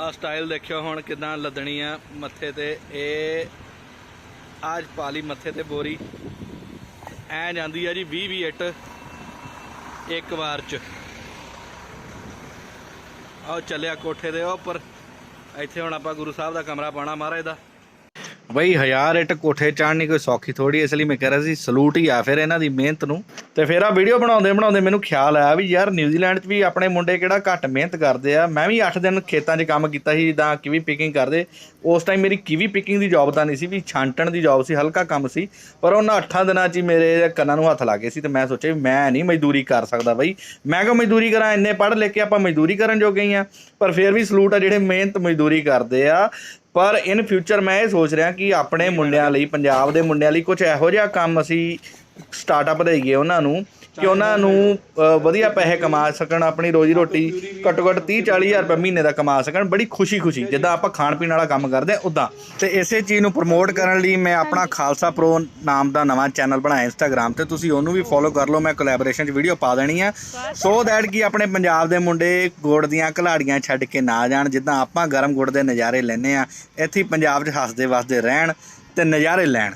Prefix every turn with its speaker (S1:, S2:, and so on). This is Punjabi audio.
S1: ਆ ਸਟਾਈਲ ਦੇਖਿਓ ਹੁਣ ਕਿਦਾਂ ਲੱਦਣੀ ਆ ਮੱਥੇ ਤੇ। ਇਹ ਆਜ ਪਾਲੀ ਮੱਥੇ ਤੇ ਬੋਰੀ। ਐ ਜਾਂਦੀ ਆ ਜੀ 20 20 ਇੱਟ ਇੱਕ ਵਾਰ ਚ। ਆਓ ਚੱਲਿਆ ਕੋਠੇ ਦੇ ਉੱਪਰ। ਇੱਥੇ ਹੁਣ ਆਪਾਂ ਗੁਰੂ ਸਾਹਿਬ ਦਾ ਕਮਰਾ ਪਾਣਾ ਮਹਾਰਾਜ ਦਾ। ਬਈ ਹਜ਼ਾਰ ਇੱਟ ਕੋਠੇ ਚਾੜਨੀ ਕੋਈ ਸੌਖੀ ਥੋੜੀ ਇਸ ਲਈ ਮੈਂ ਕਹਿ ਰਿਹਾ ਸੀ ਸਲੂਟ ਹੀ ਆ ਫਿਰ ਇਹਨਾਂ ਦੀ ਮਿਹਨਤ ਨੂੰ। ਤੇ ਫਿਰ ਆ ਵੀਡੀਓ ਬਣਾਉਂਦੇ ਬਣਾਉਂਦੇ ਮੈਨੂੰ ਖਿਆਲ ਆਇਆ ਵੀ ਯਾਰ ਨਿਊਜ਼ੀਲੈਂਡ 'ਚ ਵੀ ਆਪਣੇ ਮੁੰਡੇ ਕਿਹੜਾ ਘੱਟ ਮਿਹਨਤ ਕਰਦੇ ਆ। ਮੈਂ ਵੀ 8 ਦਿਨ ਖੇਤਾਂ 'ਚ ਕੰਮ ਕੀਤਾ ਸੀ, ਜਿੱਦਾਂ ਕਿਵੀ ਪਿਕਿੰਗ ਕਰਦੇ। ਉਸ ਟਾਈਮ ਮੇਰੀ ਕਿਵੀ ਪਿਕਿੰਗ ਦੀ ਜੌਬ ਤਾਂ ਨਹੀਂ ਸੀ, ਵੀ ਛਾਂਟਣ ਦੀ ਜੌਬ ਸੀ, ਹਲਕਾ ਕੰਮ ਸੀ। ਪਰ ਉਹਨਾਂ 8 ਦਿਨਾਂ 'ਚ ਹੀ ਮੇਰੇ ਕੰਨਾਂ ਨੂੰ ਹੱਥ ਲਾ ਗਏ ਸੀ ਤੇ ਮੈਂ ਸੋਚਿਆ ਵੀ ਮੈਂ ਨਹੀਂ ਮਜ਼ਦੂਰੀ ਕਰ ਸਕਦਾ ਬਈ। ਮੈਂ ਕਿਉਂ ਮਜ਼ਦੂਰੀ ਕਰਾਂ? ਇੰਨੇ ਪੜ੍ਹ ਲਿਖ ਕੇ ਆਪਾਂ ਮਜ਼ਦੂਰੀ ਕਰਨ ਜੋਗੇ ਹੀ ਆ। ਪਰ ਫਿਰ ਵੀ ਸਲੂਟ ਆ ਜਿਹੜੇ ਮਿਹਨਤ ਮਜ਼ਦੂਰੀ ਕਰਦੇ ਆ। ਪਰ ਇਨ ਫਿਊਚਰ ਮੈਂ ਇਹ ਸੋਚ ਰਿਹਾ ਕਿ ਆਪਣੇ ਮੁੰਡਿਆਂ ਲਈ, ਪੰਜਾਬ ਦੇ ਮੁੰਡਿਆਂ ਲਈ ਕੁਝ ਇਹੋ ਜਿਹਾ ਕੰਮ ਅਸੀਂ ਸਟਾਰਟਅਪ ਦੇਈਏ ਉਹਨਾਂ ਨੂੰ ਕਿ ਉਹਨਾਂ ਨੂੰ ਅ, ਵਧੀਆ ਪੈਸੇ ਕਮਾ ਸਕਣ ਆਪਣੀ ਰੋਜੀ ਰੋਟੀ ਘੱਟੋ ਘੱਟ 30 40 ਹਜ਼ਾਰ ਰੁਪਏ ਮਹੀਨੇ ਦਾ ਕਮਾ ਸਕਣ ਬੜੀ ਖੁਸ਼ੀ ਖੁਸ਼ੀ ਜਿੱਦਾਂ ਆਪਾਂ ਖਾਣ ਪੀਣ ਵਾਲਾ ਕੰਮ ਕਰਦੇ ਆ ਉਦਾਂ ਤੇ ਇਸੇ ਚੀਜ਼ ਨੂੰ ਪ੍ਰਮੋਟ ਕਰਨ ਲਈ ਮੈਂ ਆਪਣਾ ਖਾਲਸਾ ਪ੍ਰੋ ਨਾਮ ਦਾ ਨਵਾਂ ਚੈਨਲ ਬਣਾਇਆ ਇੰਸਟਾਗ੍ਰam ਤੇ ਤੁਸੀਂ ਉਹਨੂੰ ਵੀ ਫੋਲੋ ਕਰ ਲਓ ਮੈਂ ਕੋਲੈਬੋਰੇਸ਼ਨ 'ਚ ਵੀਡੀਓ ਪਾ ਦੇਣੀ ਆ। ਸੋ ਦੈਟ ਕਿ ਆਪਣੇ ਪੰਜਾਬ ਦੇ ਮੁੰਡੇ ਗੁੜ ਦੀਆਂ ਘਲਾੜੀਆਂ ਛੱਡ ਕੇ ਨਾ ਜਾਣ ਜਿੱਦਾਂ ਆਪਾਂ ਗਰਮ ਗੁੜ ਦੇ ਨਜ਼ਾਰੇ ਲੈਨੇ ਆ ਇੱਥੇ ਹੀ ਪੰਜਾਬ 'ਚ ਹੱਸਦੇ ਵਸਦੇ ਰਹਿਣ ਤੇ ਨਜ਼ਾਰੇ ਲੈਣ।